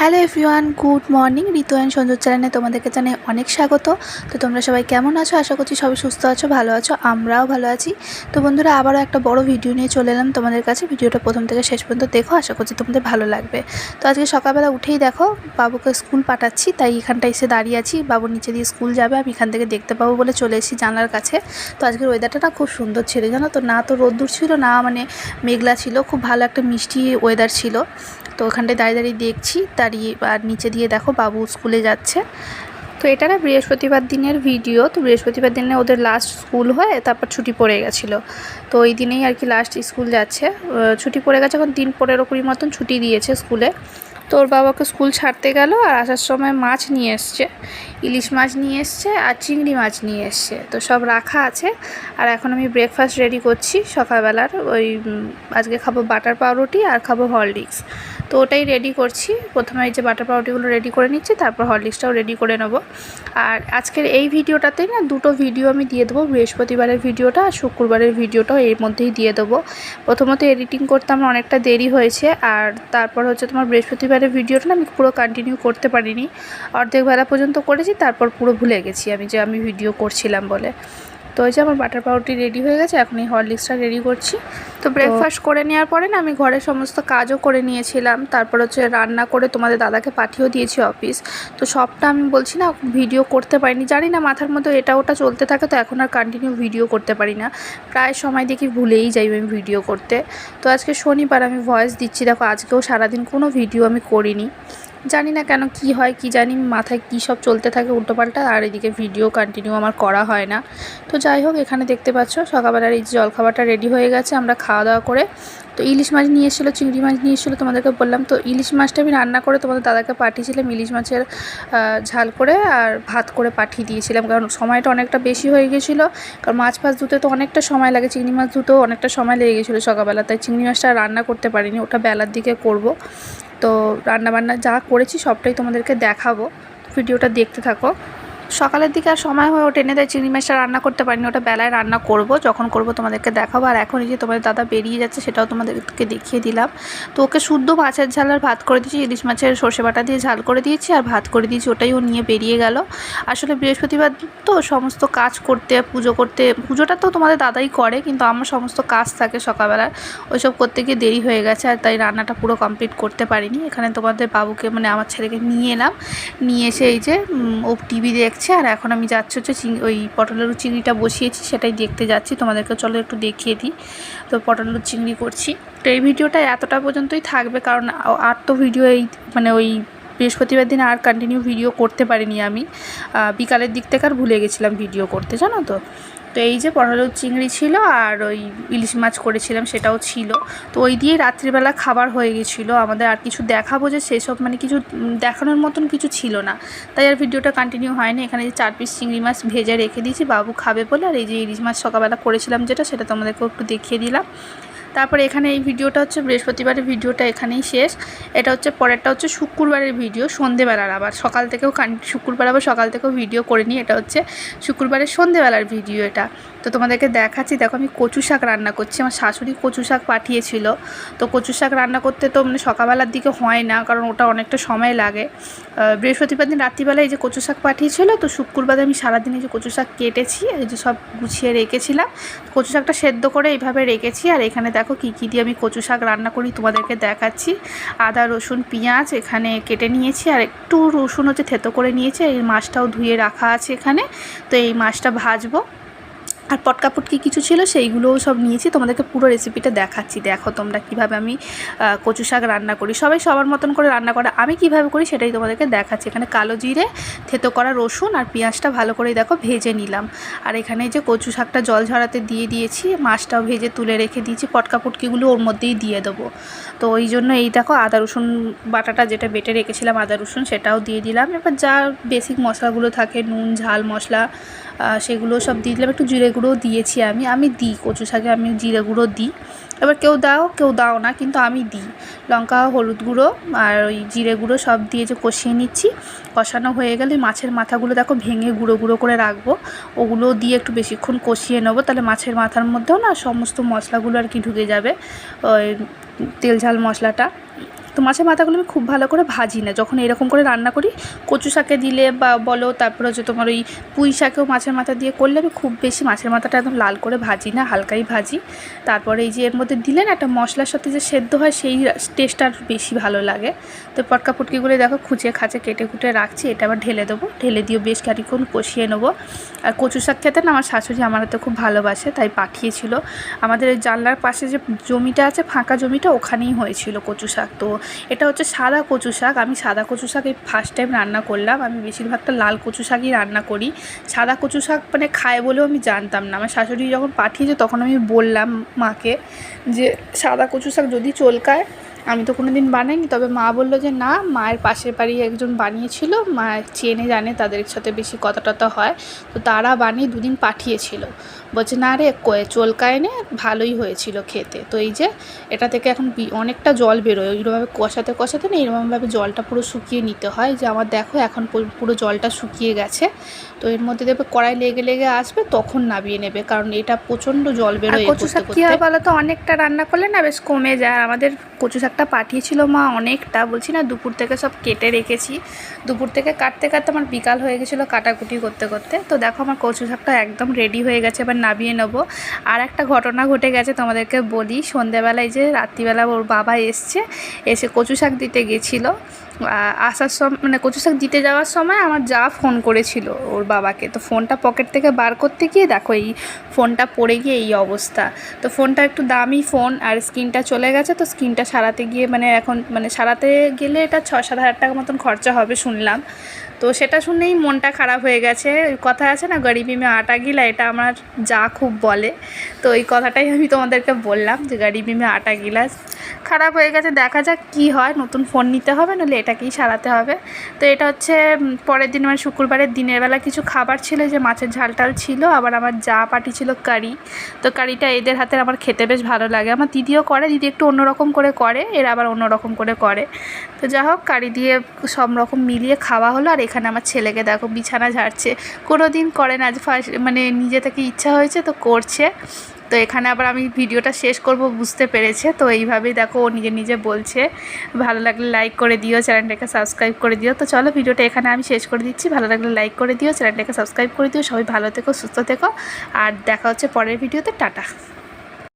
Hello everyone, good morning. Ritu and চ্যানেলে তোমাদেরকে জানাই অনেক স্বাগত। তো তোমরা সবাই কেমন আছো? আশা করছি সবাই সুস্থ আছো, ভালো আছো, আমরাও ভালো আছি। তো বন্ধুরা, আবারও একটা বড় ভিডিও নিয়ে চলে এলাম তোমাদের কাছে। ভিডিওটা প্রথম থেকে শেষ পর্যন্ত দেখো, আশা করছি তোমাদের ভালো লাগবে। তো আজকে সকালবেলা উঠেই দেখো, বাবুকে স্কুল পাঠাচ্ছি, তাই এখানটা এসে দাঁড়িয়ে আছি। বাবুর নিচে দিয়ে স্কুল যাবে, আমি এখান থেকে দেখতে পাবো বলে চলে এসেছি জানলার কাছে। তো আজকের ওয়েদারটা না খুব সুন্দর ছিল, জানো তো? না তো রোদ্দুর ছিল, না মানে মেঘলা ছিল, খুব ভালো একটা মিষ্টি ওয়েদার ছিল। তো ওখানটায় দাঁড়িয়ে দাঁড়িয়ে দেখছি দাঁড়িয়ে আর নিচে দিয়ে দেখো বাবু স্কুলে যাচ্ছে। তো এটা না বৃহস্পতিবার দিনের ভিডিও। তো বৃহস্পতিবার দিনে ওদের লাস্ট স্কুল হয়ে তারপর ছুটি পড়ে গেছিল। তো ওই দিনেই আর কি লাস্ট স্কুল যাচ্ছে। ছুটি পড়ে গেছে এখন দিন পনেরো কুড়ি মতন ছুটি দিয়েছে স্কুলে তো ওর বাবাকে স্কুল ছাড়তে গেল আর আসার সময় মাছ নিয়ে এসছে। ইলিশ মাছ নিয়ে এসছে আর চিংড়ি মাছ নিয়ে এসছে। তো সব রাখা আছে আর এখন আমি ব্রেকফাস্ট রেডি করছি। সকালবেলার ওই আজকে খাব বাটার পাউরুটি আর খাব হরলিক্স তো ওটাই রেডি করছি। প্রথমে এই যে বাটার পাউরুটিগুলো রেডি করে নিচ্ছি, তারপর হরলিক্সটাও রেডি করে নেব। আর আজকের এই ভিডিওটাতেই না দুটো ভিডিও আমি দিয়ে দেবো। বৃহস্পতিবারের ভিডিওটা আর শুক্রবারের ভিডিওটাও এর মধ্যেই দিয়ে দেবো। প্রথমত এডিটিং করতে আমার অনেকটা দেরি হয়েছে আর তারপর হচ্ছে তোমার বৃহস্পতিবারের ভিডিওটা আমি পুরো কন্টিনিউ করতে পারিনি। অর্ধেক বেলা পর্যন্ত করেছি, তারপর পুরো ভুলে গেছি আমি যে আমি ভিডিও করছিলাম বলে। তো ওই যে আমার বাটার পাউরটি রেডি হয়ে গেছে, এখন এই হরলিক্সটা রেডি করছি। তো ব্রেকফাস্ট করে নেওয়ার পরে না আমি ঘরের সমস্ত কাজও করে নিয়েছিলাম। তারপর হচ্ছে রান্না করে তোমাদের দাদাকে পাঠিয়েও দিয়েছি অফিস তো সবটা আমি বলছি না ভিডিও করতে পারিনি। জানি না মাথার মধ্যে এটা ওটা চলতে থাকে তো এখন আর কন্টিনিউ ভিডিও করতে পারি না। প্রায় সময় দেখি ভুলেই যাই আমি ভিডিও করতে। তো আজকে শনিবার আমি ভয়েস দিচ্ছি। দেখো আজকেও সারাদিন কোনো ভিডিও আমি করিনি। জানি না কেন কি হয় কি জানি মাথায় কী সব চলতে থাকে উল্টোপাল্টা আর এদিকে ভিডিও কন্টিনিউ আমার করা হয় না। তো যাই হোক এখানে দেখতে পাচ্ছ সকালবেলার এই জলখাবারটা রেডি হয়ে গেছে আমরা খাওয়া দাওয়া করে। তো ইলিশ মাছ নিয়ে এসেছিল, চিংড়ি মাছ নিয়ে এসেছিল তোমাদেরকে বললাম। তো ইলিশ মাছটা আমি রান্না করে তোমাদের দাদাকে পাঠিয়েছিলাম। ইলিশ মাছের ঝাল করে আর ভাত করে পাঠিয়ে দিয়েছিলাম। কারণ সময়টা অনেকটা বেশি হয়ে গেছিল। কারণ মাছ ফাছ ধুতে তো অনেকটা সময় লাগে, চিংড়ি মাছ ধুতেও অনেকটা সময় লেগে গেছিল সকালবেলা। তাই চিংড়ি মাছটা রান্না করতে পারিনি, ওটা বেলার দিকে করব। তো রান্নাবান্না যা করেছি সবটাই তোমাদেরকে দেখাবো। ভিডিওটা দেখতে থাকো। সকালের দিকে আর সময় হয়ে ওঠেনি, তাই চিংড়ি মাছটা রান্না করতে পারিনি। ওটা বেলায় রান্না করব, যখন করব তোমাদেরকে দেখাবো। আর এখন যে তোমাদের দাদা বেরিয়ে যাচ্ছে, সেটাও তোমাদেরকে দেখিয়ে দিলাম। তো ওকে শুদ্ধ মাছের ঝাল আর ভাত করে দিয়েছি, ইলিশ মাছের সর্ষে বাটা দিয়ে ঝাল করে দিয়েছি, আর ভাত করে দিয়েছি, ওটাই ও নিয়ে বেরিয়ে গেল। আসলে বৃহস্পতিবার তো সমস্ত কাজ করতে, পুজো করতে, পুজোটা তো তোমাদের দাদাই করে, কিন্তু আমার সমস্ত কাজ থাকে সকালবেলার ওইসব করতে গিয়ে দেরি হয়ে গেছে, আর তাই রান্নাটা পুরো কমপ্লিট করতে পারিনি। এখানে তোমাদের বাবুকে মানে আমার ছেলেকে নিয়ে এলাম। নিয়ে এসে এই যে ও টিভি দেখছে আর এখন আমি যাচ্ছি হচ্ছে ওই পটলের চিংড়িটা বসিয়েছি, সেটাই দেখতে যাচ্ছি। তোমাদেরকে চলো একটু দেখিয়ে দিই। তো পটলের চিংড়ি করছি। তো এই ভিডিওটা এতটা পর্যন্তই থাকবে, কারণ আর তো ভিডিও এই মানে ওই বৃহস্পতিবার দিন আর কন্টিনিউ ভিডিও করতে পারিনি আমি। বিকালের দিক থেকে আর ভুলে গেছিলাম ভিডিও করতে, জানো তো? তো এই যে পটলের চিংড়ি ছিল আর ওই ইলিশ মাছ করেছিলাম সেটাও ছিল। তো ওই দিয়ে রাত্রিবেলা খাবার হয়ে গেছিল। আমাদের আর কিছু দেখাবো যে সেসব মানে কিছু দেখানোর মতন কিছু ছিল না। তাই আর ভিডিওটা কন্টিনিউ হয়নি। এখানে যে চার পিস চিংড়ি মাছ ভেজে রেখে দিয়েছি, বাবু খাবে বলে। আর এই যে ইলিশ মাছ সকালবেলা করেছিলাম যেটা, সেটা তোমাদেরকেও একটু দেখিয়ে দিলাম। তারপরে এখানে এই ভিডিওটা হচ্ছে বৃহস্পতিবারের ভিডিওটা এখানেই শেষ। এটা হচ্ছে পরেরটা হচ্ছে শুক্রবারের ভিডিও, সন্ধেবেলার আবার। সকাল থেকেও শুক্রবার আবার সকাল থেকেও ভিডিও করে নিই। এটা হচ্ছে শুক্রবারের সন্ধেবেলার ভিডিও এটা। তো তোমাদেরকে দেখাচ্ছি, দেখো আমি কচু শাক রান্না করছি। আমার শাশুড়ি কচু শাক পাঠিয়েছিল। তো কচু শাক রান্না করতে তো মানে সকালবেলার দিকে হয় না, কারণ ওটা অনেকটা সময় লাগে। বৃহস্পতিবার দিন রাত্রিবেলায় এই যে কচু শাক পাঠিয়েছিল, তো শুক্রবারে আমি সারাদিন এই যে কচু শাক কেটেছি, এই যে সব গুছিয়ে রেখেছিলাম। কচু শাকটা সেদ্ধ করে এইভাবে রেখেছি আর এখানে দেখো কি, কী দিয়ে আমি কচু শাক রান্না করি তোমাদেরকে দেখাচ্ছি। আদা, রসুন, পেঁয়াজ এখানে কেটে নিয়েছি আর একটু রসুন হচ্ছে থেতো করে নিয়েছি এই মাছটাও ধুয়ে রাখা আছে এখানে। তো এই মাছটা ভাজবো। আর পটকা পটকি কিছু ছিল সেইগুলোও সব নিয়েছি। তোমাদেরকে পুরো রেসিপিটা দেখাচ্ছি। দেখো তোমরা কীভাবে আমি কচু শাক রান্না করি। সবাই সবার মতন করে রান্না করে। আমি কীভাবে করি সেটাই তোমাদেরকে দেখাচ্ছি। এখানে কালো জিরে, থেতো করা রসুন আর পেঁয়াজটা ভালো করে দেখো ভেজে নিলাম। আর এখানে যে কচু শাকটা জল ঝরাতে দিয়ে দিয়েছি, মাছটাও ভেজে তুলে রেখে দিয়েছি। পটকা পটকিগুলো ওর মধ্যেই দিয়ে দেবো। তো ওই জন্য এই দেখো আদা, রসুন বাটাটা যেটা বেটে রেখেছিলাম আদা, রসুন সেটাও দিয়ে দিলাম। এবার যা বেসিক মশলাগুলো থাকে, নুন, ঝাল, মশলা সেগুলো সব দিয়ে দিলাম। একটু জিরে গুঁড়োও দিয়েছি আমি আমি দিই কচু শাকে, আমি জিরে গুঁড়ো দিই। এবার কেউ দাও কেউ দাও না, কিন্তু আমি দিই। লঙ্কা, হলুদ গুঁড়ো আর ওই জিরে গুঁড়ো সব দিয়ে যে কষিয়ে নিচ্ছি, কষানো হয়ে গেলে মাছের মাথাগুলো দেখো ভেঙে গুঁড়ো গুঁড়ো করে রাখব। ওগুলো দিয়ে একটু বেশিক্ষণ কষিয়ে নেব, তাহলে মাছের মাথার মধ্যেও না সমস্ত মশলাগুলো আর কি ঢুকে যাবে, ওই তেল ঝাল মশলাটা। তো মাছের মাথাগুলো আমি খুব ভালো করে ভাজি না। যখন এরকম করে রান্না করি, কচু শাকে দিলে বা বলো তারপরে হচ্ছে তোমার ওই পুঁই শাকেও মাছের মাথা দিয়ে করলে আমি খুব বেশি মাছের মাথাটা একদম লাল করে ভাজি না, হালকাই ভাজি। তারপরে এই যে এর মধ্যে দিলে না একটা মশলার সাথে যে সেদ্ধ হয়, সেই টেস্টটা আর বেশি ভালো লাগে। তো পটকা পুটকিগুলো দেখো খুঁচে খাঁচে কেটে কুটে রাখছি, এটা আবার ঢেলে দেবো। ঢেলে দিয়ে বেশ খানিক্ষণ কষিয়ে নেব। আর কচু শাক খেতে না আমার শাশুড়ি আমার হাতে খুব ভালোবাসে, তাই পাঠিয়েছিল। আমাদের জানলার পাশে যে জমিটা আছে, ফাঁকা জমিটা ওখানেই হয়েছিল কচু শাক। তো এটা হচ্ছে সাদা কচু শাক। আমি সাদা কচু শাক এই ফার্স্ট টাইম রান্না করলাম। আমি বেশিরভাগটা লাল কচু শাকই রান্না করি। সাদা কচু শাক মানে খায় বলেও আমি জানতাম না। আমার শাশুড়ি যখন পাঠিয়েছে তখন আমি বললাম মাকে যে, সাদা কচু শাক যদি চলকায় আমি তো কোনো দিন বানাইনি তবে মা বলল যে না মায়ের পাশের বাড়ি একজন বানিয়েছিল মা চেনে জানে তাদের সাথে বেশি কথা টথা হয় তো তারা বানিয়ে দুদিন পাঠিয়েছিল। বলছে না রে কয়ে চলকায় নে ভালোই হয়েছিল খেতে। তো এই যে এটা থেকে এখন অনেকটা জল বেরোয় ওইরকমভাবে কষাতে কষাতে না এরকমভাবে জলটা পুরো শুকিয়ে নিতে হয় যে আমার দেখো এখন পুরো- জলটা শুকিয়ে গেছে। তো এর মধ্যে দেখবে কড়াই লেগে লেগে আসবে তখন নামিয়ে নেবে কারণ এটা প্রচণ্ড জল বেরোয় কচু শাক কি হয় বলো তো অনেকটা রান্না করলে না বেশ কমে যায় আমাদের কচু শাকটা পাঠিয়েছিল মা অনেকটা, বলছি না দুপুর থেকে সব কেটে রেখেছি। দুপুর থেকে কাটতে কাটতে আমার বিকাল হয়ে গেছিল কাটাকুটি করতে করতে। তো দেখো আমার কচু শাকটা একদম রেডি হয়ে গেছে, এবার নামিয়ে নেব। আর একটা ঘটনা ঘটে গেছে তোমাদেরকে বলি। সন্ধেবেলায় যে রাত্রিবেলা ওর বাবা এসছে, এসে কচু শাক দিতে গেছিল। আসার সময় মানে কচু শাক দিতে যাওয়ার সময় আমার যা ফোন করেছিল ওর বাবাকে। তো ফোনটা পকেট থেকে বার করতে গিয়ে দেখো এই ফোনটা পড়ে গিয়ে এই অবস্থা। তো ফোনটা একটু দামি ফোন আর স্ক্রিনটা চলে গেছে, তো স্ক্রিনটা সারাতে গিয়ে মানে এখন মানে সারাতে গেলে এটা ছ সাত হাজার টাকা মতন খরচা হবে শুনলাম। তো সেটা শুনেই মনটা খারাপ হয়ে গেছে। কথা আছে না, গরিবি মে আটা গিলা, এটা আমার যা খুব বলে। তো এই কথাটাই আমি তোমাদেরকে বললাম যে গরিবি মে আটা গিলাস। খারাপ হয়ে গেছে, দেখা যাক কি হয়। নতুন ফোন নিতে হবে, নাহলে এটাকেই সারাতে হবে। তো এটা হচ্ছে পরের দিন মানে শুক্রবারের দিনের বেলা কিছু খাবার ছিল যে মাছের ঝাল টাল ছিল, আবার আমার যা পাটি ছিল কারি। তো কারিটা এদের হাতে আমার খেতে বেশ ভালো লাগে। আমার দিদিও করে, দিদি একটু অন্যরকম করে করে, এরা আবার অন্যরকম করে করে। তো যা হোক, কারি দিয়ে সব রকম মিলিয়ে খাওয়া হলো, আর এখানে আমার ছেলেকে দেখো বিছানা ঝাড়ছে। কোনো দিন করে না আজ ফার্স্ট মানে নিজে থেকে ইচ্ছা হয়েছে তো করছে। তো এখানে আবার আমি ভিডিওটা শেষ করব, বুঝতে পেরেছে। তো এইভাবেই দেখো, ও নিজে নিজে বলছে। ভালো লাগলে লাইক করে দিও, চ্যানেলটাকে সাবস্ক্রাইব করে দিও। তো চলো ভিডিওটা এখানে আমি শেষ করে দিচ্ছি। ভালো লাগলে লাইক করে দিও, চ্যানেলটাকে সাবস্ক্রাইব করে দিও। সবাই ভালো থেকো, সুস্থ থেকো। আর দেখা হচ্ছে পরের ভিডিওতে। টাটা।